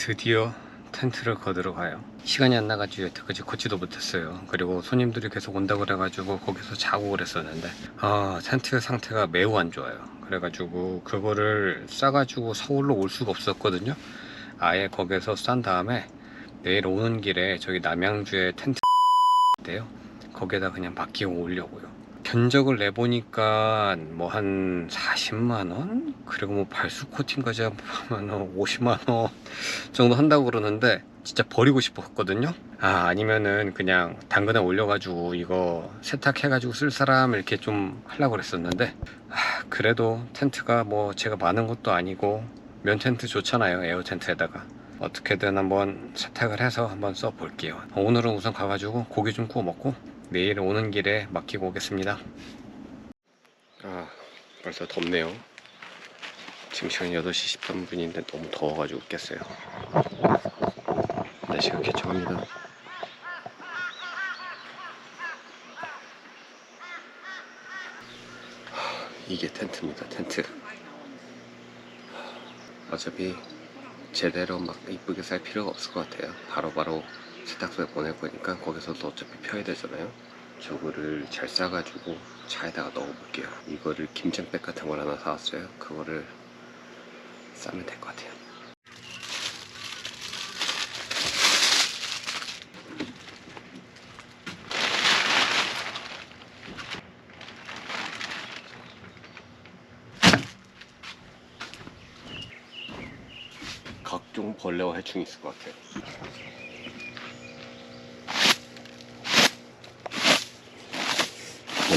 드디어 텐트를 거들어 가요. 시간이 안 나가지고 여태까지 걷지도 못했어요. 그리고 손님들이 계속 온다 그래가지고 거기서 자고 그랬었는데 아 텐트 상태가 매우 안 좋아요. 그래가지고 그거를 싸가지고 서울로 올 수가 없었거든요. 아예 거기서 싼 다음에 내일 오는 길에 저기 남양주에 텐트인데요. 거기에다 그냥 맡기고 오려고요. 견적을 내보니까 뭐 한 40만 원 그리고 뭐 발수 코팅까지 하면 50만 원 정도 한다고 그러는데 진짜 버리고 싶었거든요. 아 아니면은 그냥 당근에 올려가지고 이거 세탁해가지고 쓸 사람 이렇게 좀 하려고 그랬었는데 아, 그래도 텐트가 뭐 제가 많은 것도 아니고 면 텐트 좋잖아요 에어 텐트에다가 어떻게든 한번 세탁을 해서 한번 써볼게요. 오늘은 우선 가가지고 고기 좀 구워 먹고 내일 오는 길에 맡기고 오겠습니다. 아 벌써 덥네요. 지금 시간 8시 13분인데 너무 더워가지고 깼어요. 날씨가 개척합니다. 하, 이게 텐트입니다, 텐트. 어차피 제대로 막 이쁘게 쌀 필요가 없을 것 같아요. 바로바로 세탁소에 보낼 거니까 거기서도 어차피 펴야 되잖아요. 저거를 잘 싸가지고 차에다가 넣어볼게요. 이거를 김장백 같은 걸 하나 사왔어요. 그거를 싸면 될 것 같아요. 각종 벌레와 해충이 있을 것 같아요.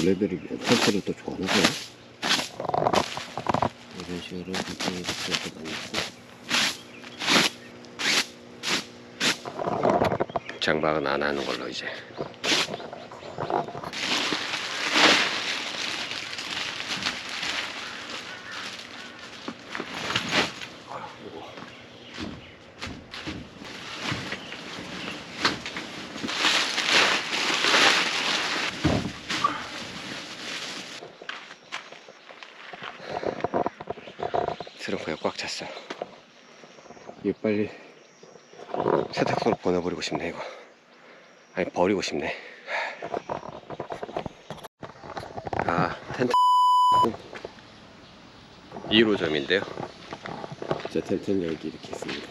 레들이 텐트를 또 좋아하나 봐요. 이런 식으로 밑에 이렇게 많이 장박은 안 하는 걸로 이제. 트렁크가 꽉 찼어요. 이거 빨리 세탁소로 보내버리고 싶네 이거. 아니 버리고 싶네. 아 텐트 1호점인데요. 제 텐트는 여기 이렇게 있습니다.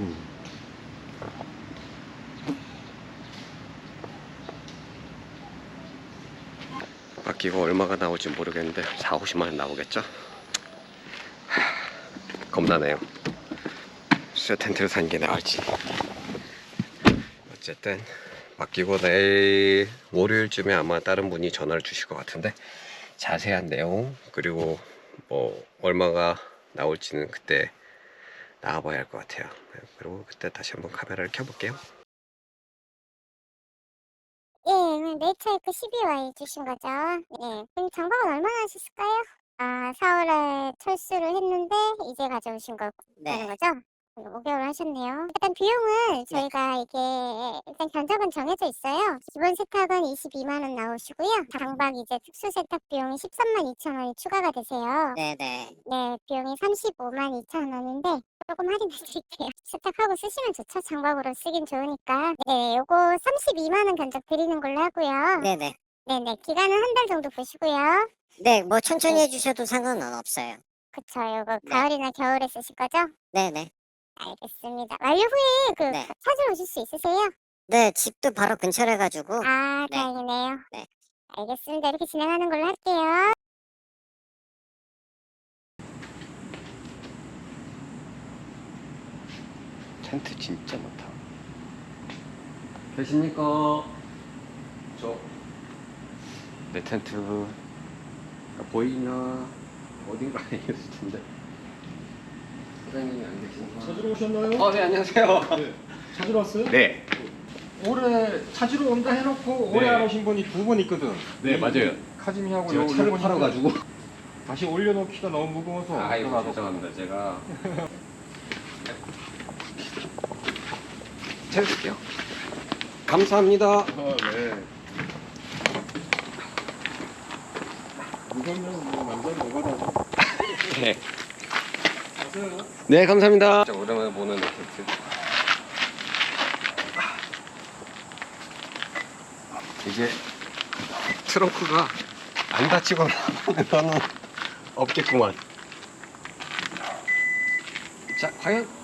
음. 바뀌고 얼마가 나올지 모르겠는데 4, 50만 원 나오겠죠? 하, 겁나네요. 쇠 텐트를 산 게 나을지. 어쨌든 바뀌고 내일 월요일쯤에 아마 다른 분이 전화를 주실 것 같은데 자세한 내용 그리고 뭐 얼마가 나올지는 그때 나와봐야 할 것 같아요. 그리고 그때 다시 한번 카메라를 켜볼게요. 예, 오늘 네이처에크 12Y 주신 거죠. 예, 그럼 장박은 얼마나 하셨을까요? 아, 4월에 철수를 했는데 이제 가져오신 거라는 네. 거죠? 5개월 하셨네요. 일단 비용은 저희가 이게 일단 견적은 정해져 있어요. 기본 세탁은 22만 원 나오시고요. 장박 이제 특수 세탁 비용이 13만 2천 원이 추가가 되세요. 네네. 네, 비용이 35만 2천 원인데 조금 할인해 드릴게요. 세탁하고 쓰시면 좋죠. 장박으로 쓰긴 좋으니까. 네, 요거 32만 원 견적 드리는 걸로 하고요. 네네. 네네, 기간은 한 달 정도 보시고요. 네, 뭐 천천히 해주셔도 상관은 없어요. 그쵸, 요거 네. 가을이나 겨울에 쓰실 거죠? 네네. 알겠습니다. 완료 후에 그 네. 찾으러 오실 수 있으세요? 네, 집도 바로 근처래 가지고. 아, 네. 다행이네요. 네. 알겠습니다. 이렇게 진행하는 걸로 할게요. 텐트 진짜 많다. 계십니까? 저 내 텐트 보이나 어딘가에 있을 텐데 사장님이 안 계신가? 찾으러 오셨나요? 어, 네 안녕하세요. 네. 찾으러 왔어요? 네, 올해 찾으러 온다 해놓고 올해 네. 안 오신 분이 두 분 있거든. 네, 이- 맞아요. 카즈미하고 제가 요- 차를 팔아가지고. 다시 올려놓기가 너무 무거워서 아이고 죄송합니다. 제가 채울게요. 감사합니다. 아, 네. 뭐 완전 다 네. 네, 감사합니다. 진짜 오랜만에 보는 텐트. 이게 트렁크가 안 다치거나 하는 거는 없겠구만. 자, 과연?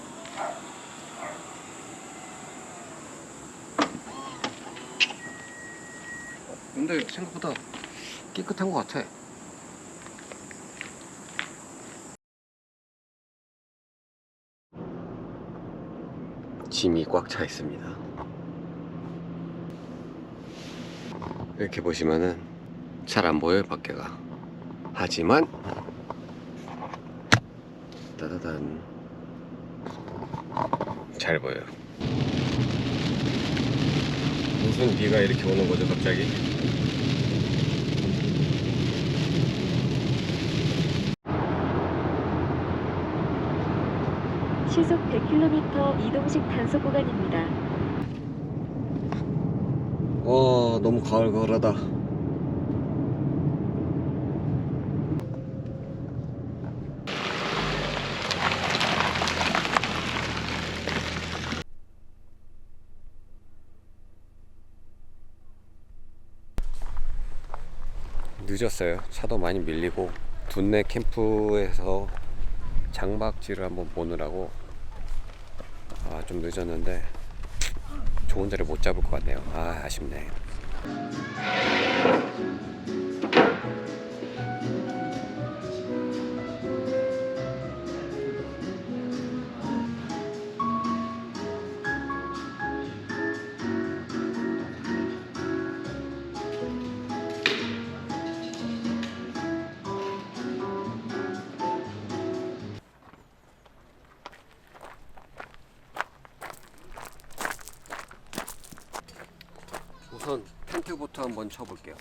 근데 생각보다 깨끗한 것 같아. 짐이 꽉 차 있습니다. 이렇게 보시면은 잘 안 보여요, 밖에가. 하지만 따다단 잘 보여요. 무슨 비가 이렇게 오는 거죠, 갑자기? 시속 100km 이동식 단속 구간입니다. 와, 너무 가을가을하다. 늦었어요. 차도 많이 밀리고 둔내 캠프에서 장박지를 한번 보느라고 아, 좀 늦었는데 좋은 자리 못 잡을 것 같네요. 아, 아쉽네. 우선 텐트부터 한번 쳐볼게요.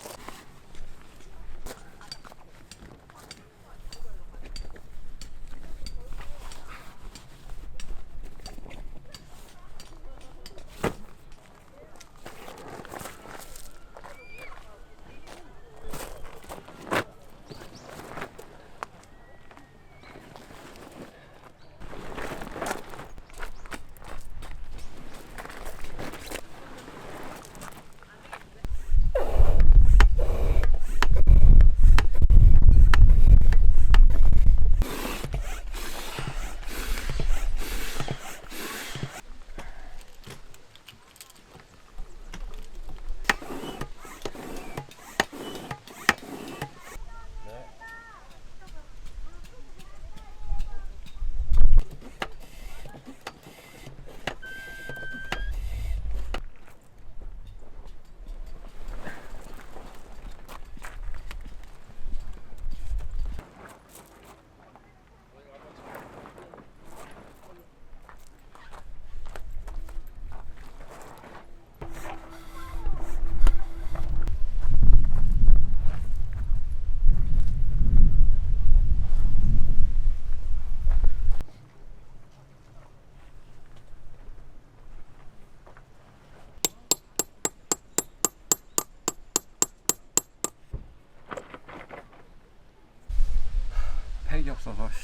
팩이 없어서 씨.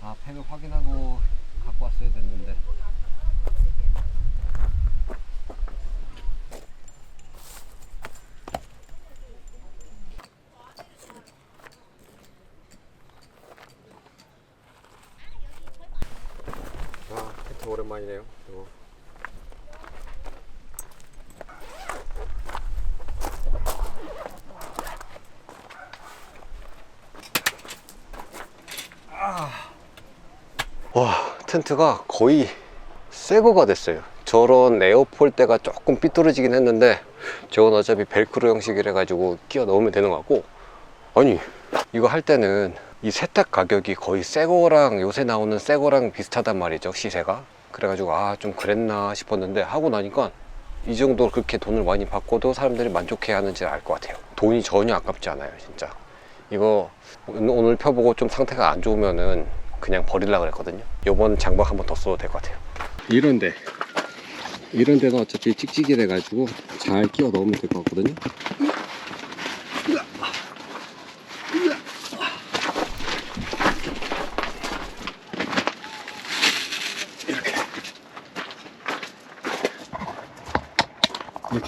아 팩을 확인하고 갖고 왔어야 됐는데 아 텐트 오랜만이네요. 이거 와 텐트가 거의 새 거가 됐어요. 저런 에어폴대가 조금 삐뚤어지긴 했는데 저건 어차피 벨크로 형식이라 가지고 끼워 넣으면 되는 것 같고. 아니 이거 할 때는 이 세탁 가격이 거의 새 거랑 요새 나오는 새 거랑 비슷하단 말이죠 시세가 그래가지고 아 좀 그랬나 싶었는데 하고 나니까 이 정도 그렇게 돈을 많이 받고도 사람들이 만족해 하는지 알 것 같아요. 돈이 전혀 아깝지 않아요 진짜. 이거 오늘 펴보고 좀 상태가 안 좋으면은 그냥 버리려고 그랬거든요. 요번 장박 한번 더 써도 될 것 같아요. 이런데. 이런 데는 어차피 찍찍이 돼가지고 잘 끼워 넣으면 될 것 같거든요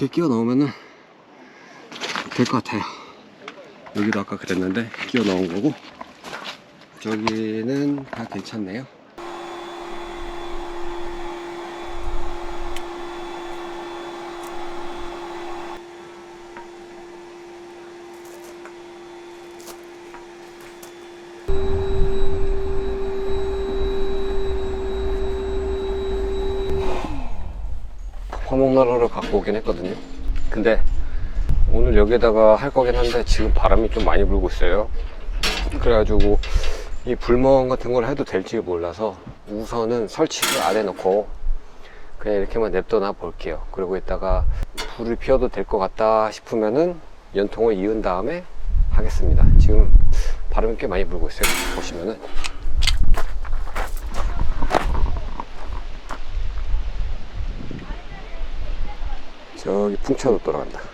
이렇게 끼워 넣으면은 될 것 같아요. 여기도 아까 그랬는데 끼워 넣은 거고 저기는 다 괜찮네요. 화목난로를 갖고 오긴 했거든요. 근데 오늘 여기다가 할 거긴 한데 지금 바람이 좀 많이 불고 있어요. 그래가지고 이 불멍 같은 걸 해도 될지 몰라서 우선은 설치를 안 해놓고 그냥 이렇게만 냅둬놔 볼게요. 그리고 이따가 불을 피워도 될 것 같다 싶으면은 연통을 이은 다음에 하겠습니다. 지금 바람이 꽤 많이 불고 있어요. 보시면은 저기 풍차도 돌아간다.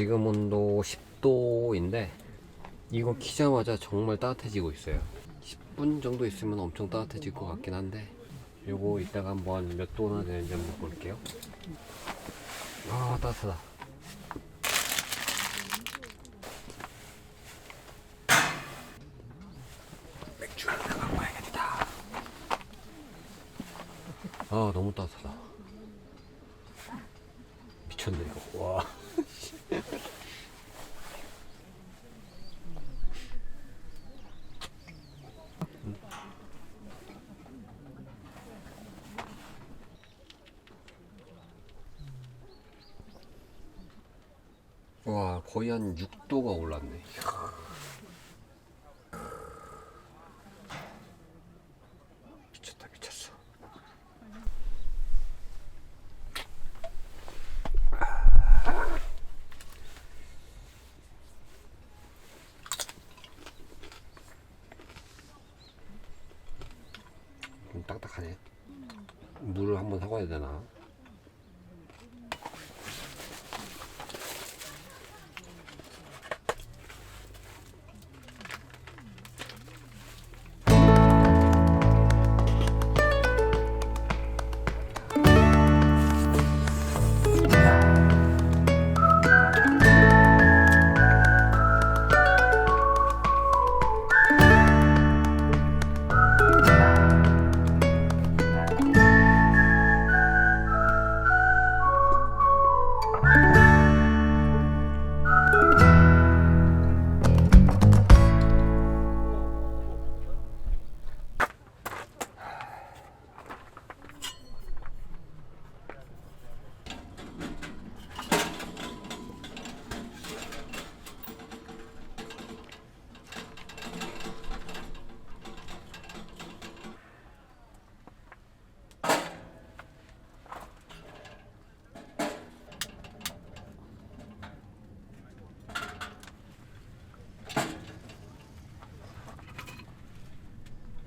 지금 온도 10도인데 이거 키자마자 정말 따뜻해지고 있어요. 10분 정도 있으면 엄청 따뜻해질 것 같긴 한데 요거 이따가 한번 몇 도나 되는지 한번 볼게요. 아 따뜻하다. 맥주 하나 갖고 와야겠다. 아 너무 따뜻하다 미쳤네 이거 와 와 거의 한 6도가 올랐네. 미쳤다 미쳤어. 좀 딱딱하네. 물을 한번 사와야 되나?